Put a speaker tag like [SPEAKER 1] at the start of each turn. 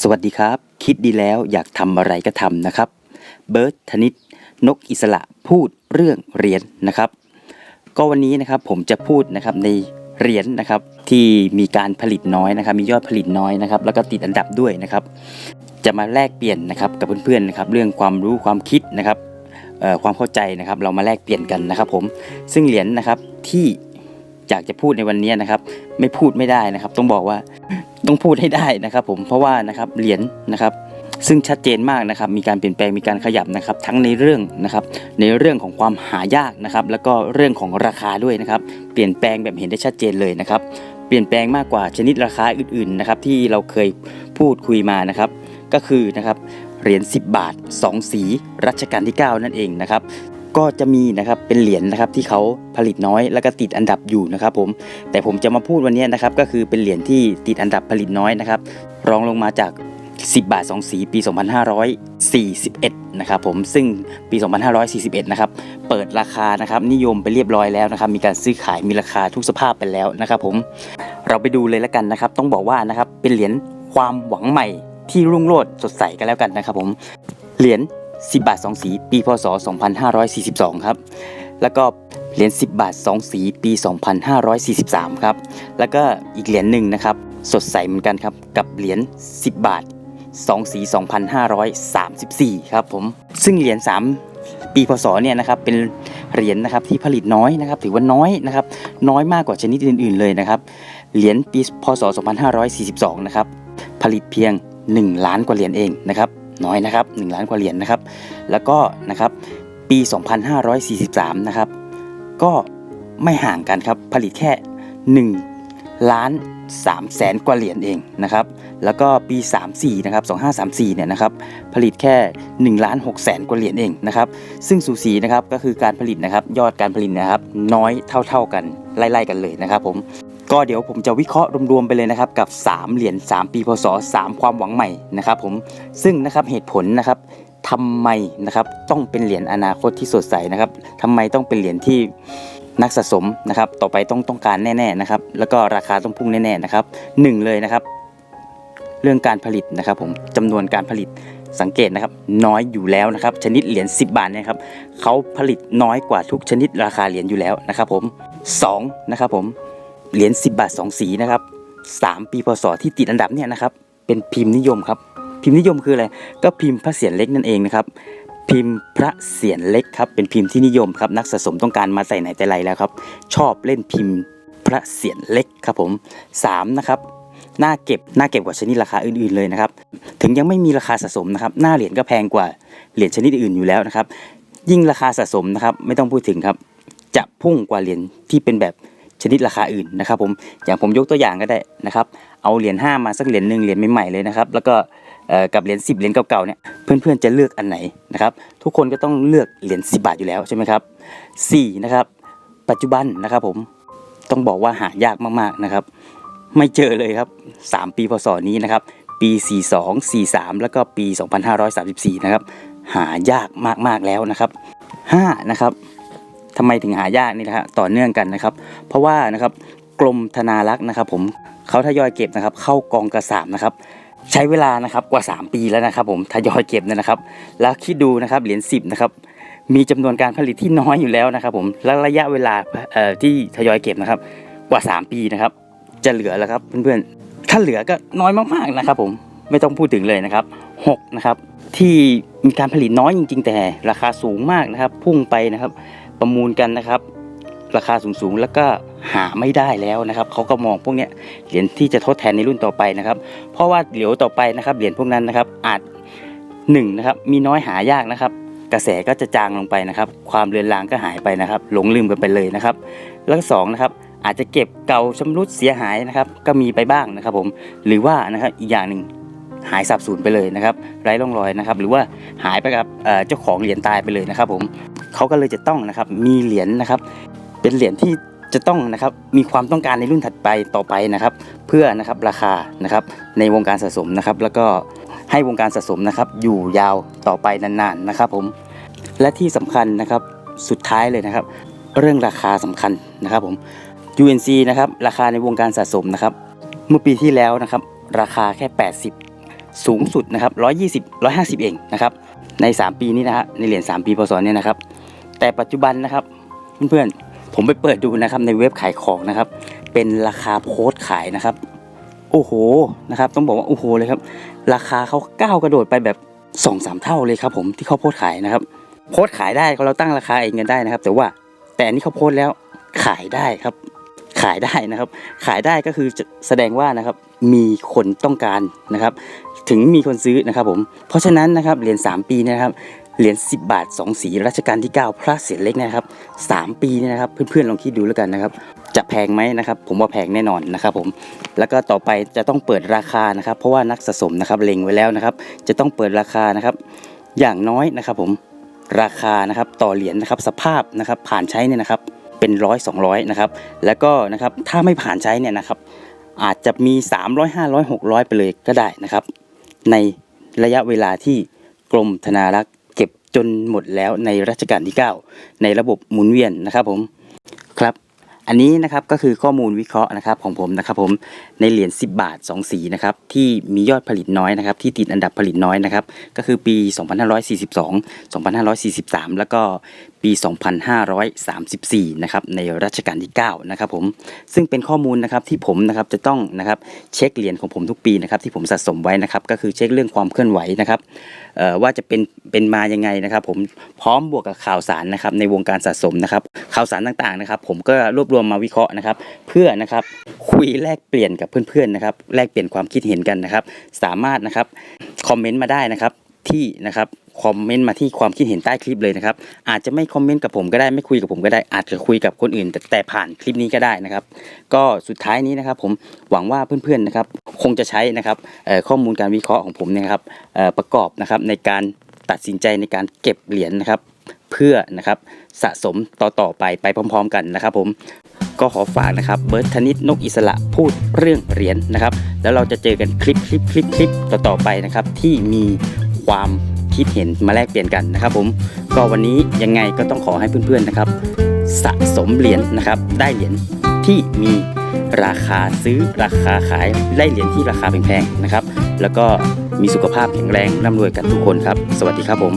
[SPEAKER 1] สวัสดีครับ คิดดีแล้วอยากทำอะไรก็ทำนะครับ เบิร์ตธนิตนกอิสระพูดเรื่องเหรียญนะครับ ก็วันนี้นะครับผมจะพูดนะครับในเหรียญนะครับที่มีการผลิตน้อยนะครับ มียอดผลิตน้อยนะครับ แล้วก็ติดอันดับด้วยนะครับ จะมาแลกเปลี่ยนนะครับกับเพื่อนๆนะครับ เรื่องความรู้ความคิดนะครับเอ่อความเข้าใจนะครับ เรามาแลกเปลี่ยนกันนะครับ ผม ซึ่งเหรียญนะครับที่อยากจะพูดในวันนี้นะครับ ไม่พูดไม่ได้นะครับ ต้องบอกว่า ต้องพูดให้ได้นะครับ ผมเพราะว่านะครับเหรียญนะครับ ซึ่งชัดเจนมากนะครับ มีการเปลี่ยนแปลงมีการขยับนะครับ ทั้งในเรื่องนะครับ ในเรื่องของความหายากนะครับ แล้วก็เรื่องของราคาด้วยนะครับ เปลี่ยนแปลงแบบเห็นได้ชัดเจนเลยนะครับ เปลี่ยนแปลงมากกว่าชนิดราคาอื่นๆนะครับ ที่เราเคยพูดคุยมานะครับ ก็คือนะครับเหรียญ10 บาท 2 สีรัชกาลที่ 9 นั่นเองนะครับ ก็จะมีนะครับเป็นเหรียญนะครับที่เขาผลิตน้อยแล้วก็ติดอันดับอยู่นะครับผมแต่ผมจะมาพูดวันนี้นะครับก็คือเป็นเหรียญที่ติดอันดับผลิตน้อยนะครับรองลงมาจาก 10 บาท 2 สีปี 2541 นะครับผมซึ่งปี 2541 นะครับเปิดราคานะครับนิยมไปเรียบร้อยแล้วนะครับมีการซื้อขายมีราคาทุกสภาพไปแล้วนะครับผมเราไปดูเลยแล้วกันนะครับ ต้องบอกว่านะครับเป็นเหรียญความหวังใหม่ที่รุ่งโรจน์สดใสกันแล้วกันนะครับผมเหรียญ 10 บาท 2 สี ปีพศ 2542 ครับ แล้วก็เหรียญ10 บาท 2 สี ปี 2543 ครับ แล้วก็อีกเหรียญหนึ่งนะครับ สดใสเหมือนกันครับ กับเหรียญ10 บาท 2 สี 2534 ครับผม ซึ่งเหรียญ3ปีพศเนี่ยนะครับ เป็นเหรียญนะครับที่ผลิตน้อยนะครับ ถือว่าน้อยนะครับ น้อยมากกว่าชนิดอื่น ๆ เลยนะครับ เหรียญปีพศ 2542 นะครับ ผลิตเพียง 1 ล้านกว่าเหรียญเองนะครับ น้อยนะครับ1ล้านกว่าเหรียญนะครับ แล้วก็นะครับปี 2543 นะครับ ก็ไม่ห่างกันครับผลิตแค่ 1 ล้าน3แสนกว่าเหรียญเองนะครับ แล้วก็ปี 34 นะครับ 2534 เนี่ยนะครับ ผลิตแค่1ล้าน6แสนกว่าเหรียญเองนะครับ ซึ่งสูสีนะครับก็คือการผลิตนะครับยอดการผลิตนะครับ น้อยเท่า ๆกันไล่ๆกันเลยนะครับผม ก็เดี๋ยวผมจะวิเคราะห์รวมๆไปเลยนะครับกับ 3 เหรียญ3 ปีพศ 3 ความหวังใหม่นะครับผมซึ่งนะครับเหตุผลนะครับทำไมนะครับต้องเป็นเหรียญอนาคตที่สดใสนะครับทำไมต้องเป็นเหรียญที่นักสะสมนะครับต่อไปต้องต้องการแน่ๆนะครับแล้วก็ราคาต้องพุ่งแน่ๆนะครับหนึ่งเลยนะครับ เรื่องการผลิตนะครับผมจำนวนการผลิตสังเกตนะครับน้อยอยู่แล้วนะครับชนิดเหรียญ10 บาทเนะครับเขาผลิตน้อยกว่าทุกชนิดราคาเหรียญอยู่แล้วนะครับผมสองนะครับผม เหรียญ10 บาท 2 สีนะครับ3ปีพศที่ติดอันดับเนี่ยนะครับเป็นพิมพ์นิยมครับ พิมพ์นิยมคืออะไรก็พิมพ์พระเศียรเล็กนั่นเองนะครับพิมพ์พระเศียรเล็กครับเป็นพิมพ์ที่นิยมครับนักสะสมต้องการมาใส่ไหนแต่ไรแล้วครับ ชอบเล่นพิมพ์พระเศียรเล็กครับผมสามนะครับน่าเก็บน่าเก็บกว่าชนิดราคาอื่นๆเลยนะครับ ถึงยังไม่มีราคาสะสมนะครับ หน้าเหรียญก็แพงกว่าเหรียญชนิดอื่นอยู่แล้วนะครับ ยิ่งราคาสะสมนะครับ ไม่ต้องพูดถึงครับ จะพุ่งกว่าเหรียญที่เป็นแบบ ชนิดราคาอื่นนะครับผมอย่างผมยกตัวอย่างก็ได้นะครับ เอาเหรียญ5มาสักเหรียญหนึ่งเหรียญใหม่ๆเลยนะครับ แล้วก็กับเหรียญ10เหรียญเก่าๆเนี่ยเพื่อนๆจะเลือกอันไหนนะครับ ทุกคนก็ต้องเลือกเหรียญ10 บาทอยู่แล้วใช่ไหมครับ4นะครับ ปัจจุบันนะครับผมต้องบอกว่าหายากมากๆนะครับ ไม่เจอเลยครับ 3 ปีพศนี้นะครับ ปี 42 43 แล้วก็ปี 2534 นะครับ หายากมากๆแล้วนะครับ5นะครับ ทำไมถึงหายากนี่นะฮะต่อเนื่องกันนะครับ เพราะว่านะครับกรมธนารักษ์นะครับ ผมเขาทยอยเก็บนะครับ เข้ากองกระสาบนะครับใช้เวลานะครับกว่า 3 ปีแล้วนะครับ ผมทยอยเก็บนะครับ แล้วคิดดูนะครับเหรียญ10นะครับมีจำนวนการผลิตที่น้อยอยู่แล้วนะครับ ผมและระยะเวลาที่ทยอยเก็บนะครับ กว่า 3 ปีนะครับ จะเหลือแล้วครับเพื่อนๆถ้าเหลือก็น้อยมากๆนะครับ ผมไม่ต้องพูดถึงเลยนะครับ6นะครับที่มีการผลิตน้อยจริง ๆ แต่ราคาสูงมากนะครับ พุ่งไปนะครับ ประมูลกันนะครับ ราคาสูงๆแล้วก็หาไม่ได้แล้วนะครับเขาก็มองพวกนี้เหรียญที่จะทดแทนในรุ่นต่อไปนะครับ เพราะว่าเหลียวต่อไปนะครับเหรียญพวกนั้นนะครับอาจหนึ่งนะครับมีน้อยหายากนะครับ กระแสก็จะจางลงไปนะครับ ความเลือนลางก็หายไปนะครับ หลงลืมกันไปเลยนะครับ แล้วก็สองนะครับอาจจะเก็บเก่าชำรุดเสียหายนะครับ ก็มีไปบ้างนะครับผมหรือว่านะครับอีกอย่างหนึ่งหายสับสูญไปเลยนะครับ ไร้ร่องรอยนะครับ หรือว่าหายไปกับเจ้าของเหรียญตายไปเลยนะครับผม เขาก็เลยจะต้องนะครับมีเหรียญนะครับ เป็นเหรียญที่จะต้องนะครับมีความต้องการในรุ่นถัดไปต่อไปนะครับ เพื่อนะครับราคานะครับในวงการสะสมนะครับ แล้วก็ให้วงการสะสมนะครับ อยู่ยาวต่อไปนานๆนะครับผมและที่สำคัญนะครับสุดท้ายเลยนะครับ เรื่องราคาสำคัญนะครับผม UNC นะครับราคาในวงการสะสมนะครับ เมื่อปีที่แล้วนะครับราคาแค่ 80 สูงสุดนะครับ120 150 เองนะครับใน 3 ปีนี้นะฮะในเหรียญ3ปีพศเนี่ยนะครับ แต่ปัจจุบันนะครับเพื่อนๆผมไปเปิดดูนะครับในเว็บขายของนะครับ เป็นราคาโพสต์ขายนะครับ โอ้โหนะครับ ต้องบอกว่าโอ้โหเลยครับ ราคาเขาก้าวกระโดดไปแบบสองสามเท่าเลยครับ ผมที่เขาโพสต์ขายนะครับ โพสต์ขายได้เราตั้งราคาเองกันได้นะครับ แต่ว่าแต่อันนี้เขาโพสต์แล้วขายได้ครับ ขายได้นะครับ ขายได้ก็คือจะแสดงว่านะครับ มีคนต้องการนะครับ ถึงมีคนซื้อนะครับผมเพราะฉะนั้นนะครับเหรียญ3ปีนะครับ เหรียญ10 บาท 2 สีรัชกาลที่ 9 พระเศียรเล็กนะครับ 3 ปีเนี่ยนะครับเพื่อนๆลองคิดดูแล้วกันนะครับ จะแพงไหมนะครับ ผมว่าแพงแน่นอนนะครับผมแล้วก็ต่อไปจะต้องเปิดราคานะครับ เพราะว่านักสะสมนะครับเล็งไว้แล้วนะครับ จะต้องเปิดราคานะครับ อย่างน้อยนะครับผมราคานะครับต่อเหรียญนะครับสภาพนะครับผ่านใช้เนี่ยนะครับเป็นร้อยสองร้อยนะครับแล้วก็นะครับถ้าไม่ผ่านใช้เนี่ยนะครับ อาจจะมี 300 500 600 ไปเลยก็ได้นะครับ ในระยะเวลาที่กรมธนารักษ์ จนหมดแล้วในรัชกาลที่ 9 ในระบบหมุนเวียนนะครับผมครับ อันนี้นะครับก็คือข้อมูลวิเคราะห์นะครับของผมนะครับผมในเหรียญ10 บาท 2 สีนะครับที่มียอดผลิตน้อยนะครับที่ติดอันดับผลิตน้อยนะครับก็คือปี 2542 2543 แล้วก็ปี 2534 นะครับในรัชกาลที่ 9 นะครับผมซึ่งเป็นข้อมูลนะครับที่ผมนะครับจะต้องนะครับเช็คเหรียญของผมทุกปีนะครับที่ผมสะสมไว้นะครับก็คือเช็คเรื่องความเคลื่อนไหวนะครับว่าจะเป็นเป็นมายังไงนะครับ ผมพร้อมบวกกับข่าวสารนะครับในวงการสะสมนะครับข่าวสารต่างๆนะครับ ผมก็รวบรวมมาวิเคราะห์นะครับ เพื่อนะครับคุยแลกเปลี่ยนกับเพื่อนๆนะครับแลกเปลี่ยนความคิดเห็นกันนะครับ สามารถนะครับคอมเมนต์มาได้นะครับ ที่นะครับคอมเมนต์มาที่ความคิดเห็นใต้คลิปเลยนะครับ อาจจะไม่คอมเมนต์กับผมก็ได้ไม่คุยกับผมก็ได้ อาจจะคุยกับคนอื่น แต่แต่ผ่านคลิปนี้ก็ได้นะครับ ก็สุดท้ายนี้นะครับ ผมหวังว่าเพื่อนๆนะครับ คงจะใช้นะครับข้อมูลการวิเคราะห์ของผมเนะครับประกอบนะครับในการตัดสินใจในการเก็บเหรียญนะครับ เพื่อนะครับสะสมต่อๆไปไปพร้อม ๆ กันนะครับ ผมก็ขอฝากนะครับเบิร์ตธนิตนกอิสระพูดเรื่องเหรียญนะครับ แล้วเราจะเจอกันคลิปคลิปคลิปคลิปต่อๆไปนะครับ ที่มี ความคิดเห็นมาแลกเปลี่ยนกันนะครับ ผมก็วันนี้ยังไงก็ต้องขอให้เพื่อนๆนะครับ สะสมเหรียญนะครับ ได้เหรียญที่มีราคาซื้อราคาขายได้เหรียญที่ราคาแพงๆนะครับ แล้วก็มีสุขภาพแข็งแรงร่ำรวยกันทุกคนครับ สวัสดีครับผม